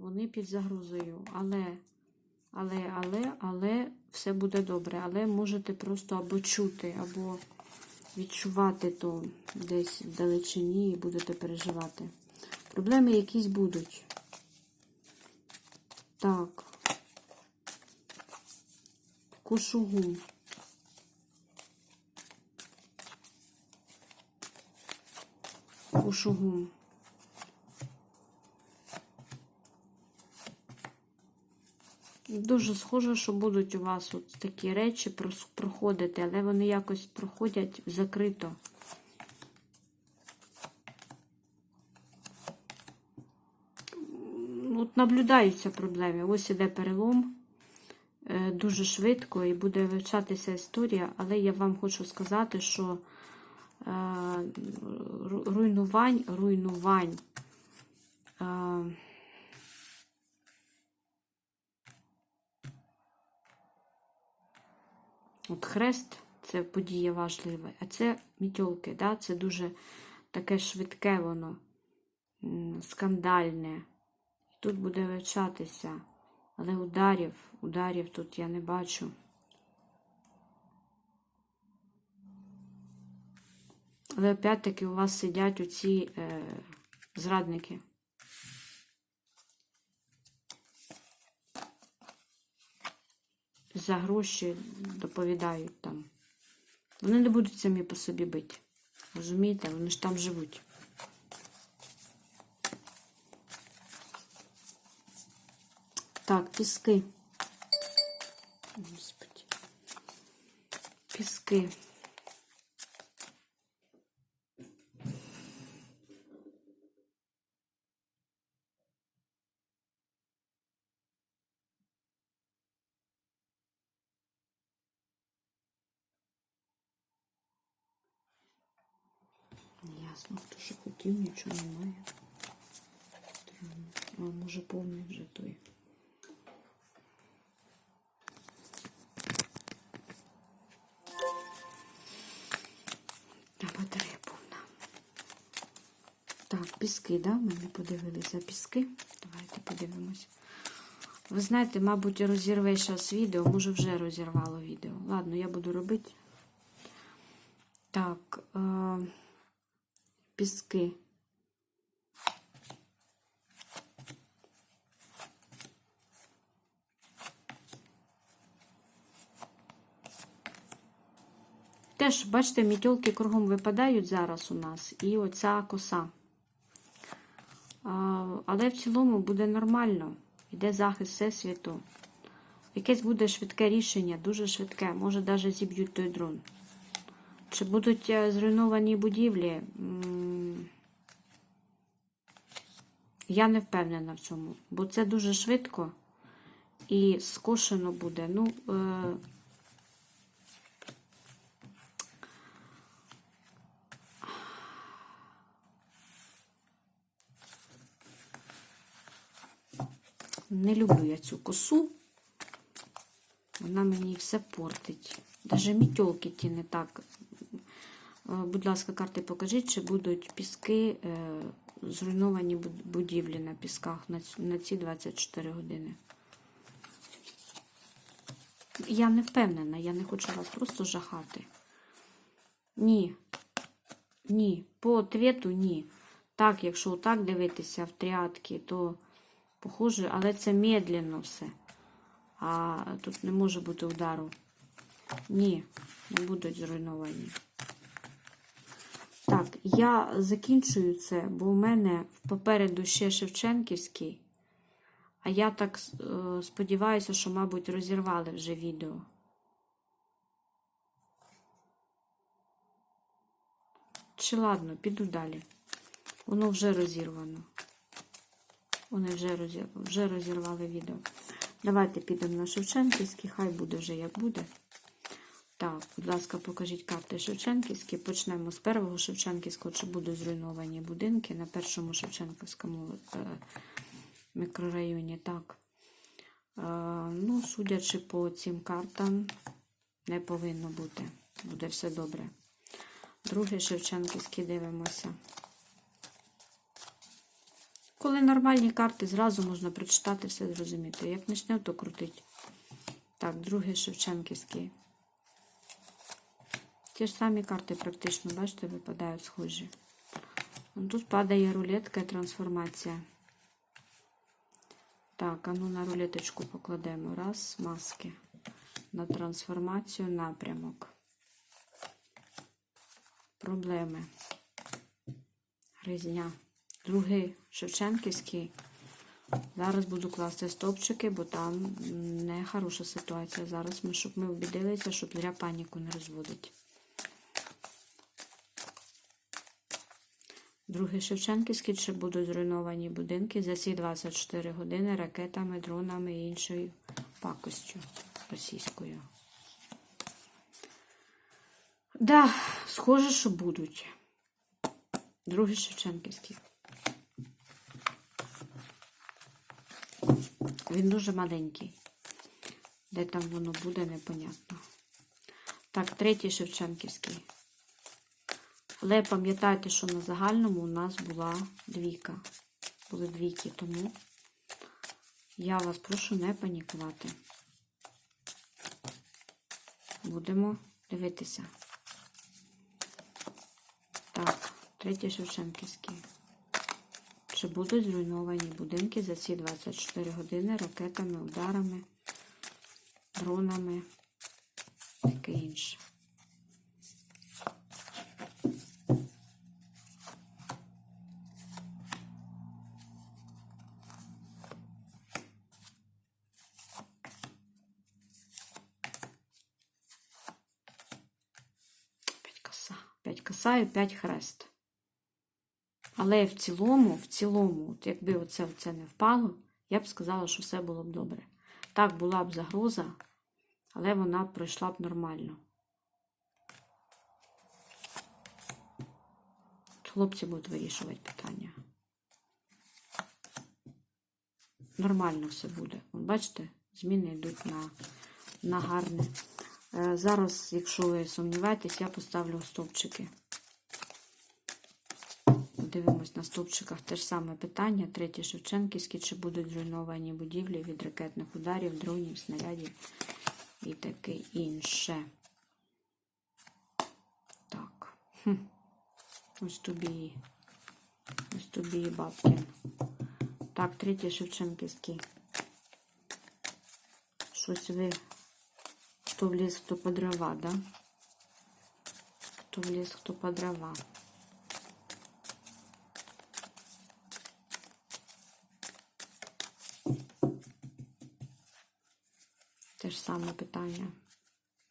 вони під загрозою. Але, але, але, але все буде добре. Але можете просто або чути, або відчувати то десь в далечині і будете переживати. Проблеми якісь будуть. Так. Кушугум. Кушугум. Дуже схоже, що будуть у вас от такі речі проходити, але вони якось проходять закрито. От наблюдаються проблеми. Ось іде перелом е, дуже швидко і буде вивчатися історія, але я вам хочу сказати, що е, руйнувань, руйнувань. От хрест це подія важлива, а це мітьолки, да? це дуже таке швидке воно, скандальне. Тут буде вивчатися. Але ударів, ударів тут я не бачу. Але опять-таки у вас сидять оці е, зрадники. За гроші доповідають там. Вони не будуть самі по собі бити. Розумієте? Вони ж там живуть. Так, піски. Господи. Піски. Ясно, хто що хотів, нічого немає. А може повний вже той. Та батарея повна. Так, піски, да? Ми не подивилися піски. Давайте подивимось. Ви знаєте, мабуть, розірве зараз відео, може вже розірвало відео. Ладно, я буду робити. Так, е, піски. Теж, бачите, мітьолки кругом випадають зараз у нас, і оця коса. Але в цілому буде нормально. Йде захист всесвіту. Якесь буде швидке рішення, дуже швидке. Може, навіть зіб'ють той дрон. Чи будуть е, зруйновані будівлі? Я не впевнена в цьому, бо це дуже швидко і скошено буде. Ну, е, Не люблю я цю косу. Вона мені все портить. Даже мітьолки ті не так. Е, Будь ласка, карти покажіть, чи будуть піски, е, зруйновані будівлі на пісках на ці 24 години. Я не впевнена, я не хочу вас просто жахати. Ні. Ні. По ответу ні. Так, якщо так дивитися в тріадки, то похоже, але це медленно все. А тут не може бути удару. Ні, не будуть зруйновані. Так, я закінчую це, бо у мене попереду ще Шевченківський. А я так е, сподіваюся, що, мабуть, розірвали вже відео. Чи ладно, піду далі. Воно вже розірвано. Вони вже, розір... вже розірвали відео. Давайте підемо на Шевченківський, хай буде вже як буде. Так, будь ласка, покажіть карти Шевченківські. Почнемо з першого Шевченківського, чи будуть зруйновані будинки на першому Шевченківському е, мікрорайоні. Так. Е, ну, судячи по цим картам, не повинно бути. Буде все добре. Другий Шевченківський дивимося. Коли нормальні карти, зразу можна прочитати, все зрозуміти. Як почне, то крутить. Так, другий Шевченківський. Ті ж самі карти практично, бачите, випадають схожі. Тут падає рулетка і трансформація. Так, а ну на рулеточку покладемо. Раз, маски. На трансформацію напрямок. Проблеми. Гризня. Другий Шевченківський. Зараз буду класти стовпчики, бо там не хороша ситуація. Зараз ми, щоб ми обідилися, щоб зря паніку не розводить. Другий Шевченківський, чи будуть зруйновані будинки за ці 24 години ракетами, дронами і іншою пакостю російською. Да, схоже, що будуть. Другий Шевченківський. Він дуже маленький. Де там воно буде, непонятно. Так, третій Шевченківський. Але пам'ятайте, що на загальному у нас була двійка. Були двійки, тому я вас прошу не панікувати. Будемо дивитися. Так, третій Шевченківський. Чи будуть зруйновані будинки за ці 24 години ракетами, ударами, дронами, таке інше. П'ять коса. І п'ять хрест. Але в цілому, в цілому, от якби оце, це не впало, я б сказала, що все було б добре. Так, була б загроза, але вона б пройшла б нормально. Хлопці будуть вирішувати питання. Нормально все буде. Бачите, зміни йдуть на, на гарне. Е, Зараз, якщо ви сумніваєтесь, я поставлю стовпчики. Дивимось на стовпчиках те ж саме питання. Третє Шевченківське, чи будуть зруйновані будівлі від ракетних ударів, дронів, снарядів і таке інше. Так. Хм. Ось тобі. Ось тобі і Бабкін. Так, третє Шевченківський. Щось ви. Хто в ліс, хто по дрова, да? Хто в ліс, хто по дрова. Те ж саме питання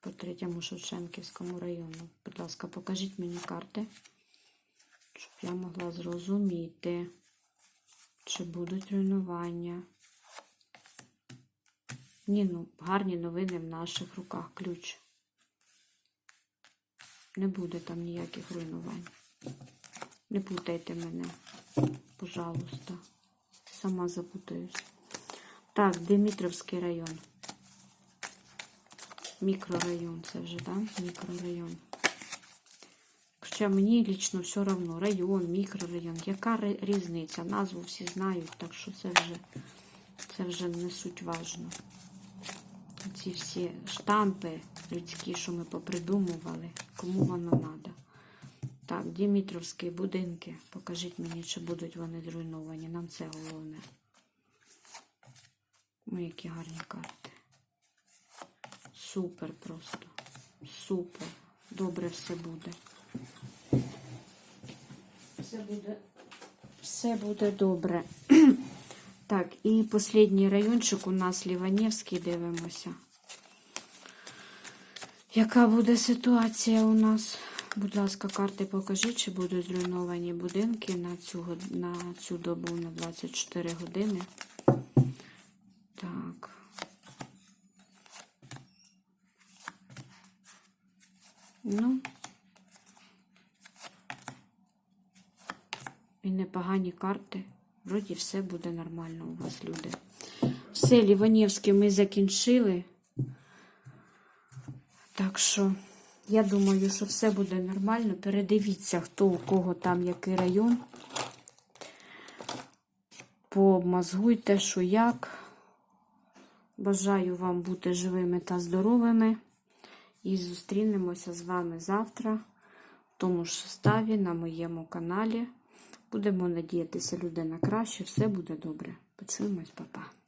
по третьому Шевченківському району. Будь ласка, покажіть мені карти, щоб я могла зрозуміти, чи будуть руйнування. Ні, ну, гарні новини в наших руках. Ключ. Не буде там ніяких руйнувань. Не путайте мене, пожалуйста. Сама запутаюсь. Так, Димитровський район. Мікрорайон це вже, да? Мікрорайон. Хоча мені лічно все одно. Район, мікрорайон. Яка різниця? Назву всі знають, так що це вже, це вже не суть важно. Ці всі штампи людські, що ми попридумували, кому воно треба. Так, Дімітровські будинки. Покажіть мені, чи будуть вони зруйновані. Нам це головне. Ой, які гарні карти. Супер просто. Супер. Добре все буде. Все буде, все буде добре. Так, і останній райончик у нас Ліванівський, дивимося. Яка буде ситуація у нас? Будь ласка, карти покажіть, чи будуть зруйновані будинки на цю, на цю добу на 24 години. І непогані карти. Вроді все буде нормально у вас, люди. Все, Ліванівське ми закінчили. Так що, я думаю, що все буде нормально. Передивіться, хто у кого там який район. Пообмазгуйте, що як. Бажаю вам бути живими та здоровими. І зустрінемося з вами завтра в тому ж составі на моєму каналі. Будемо надіятися, людина краще, все буде добре. Почуємось, папа. -па.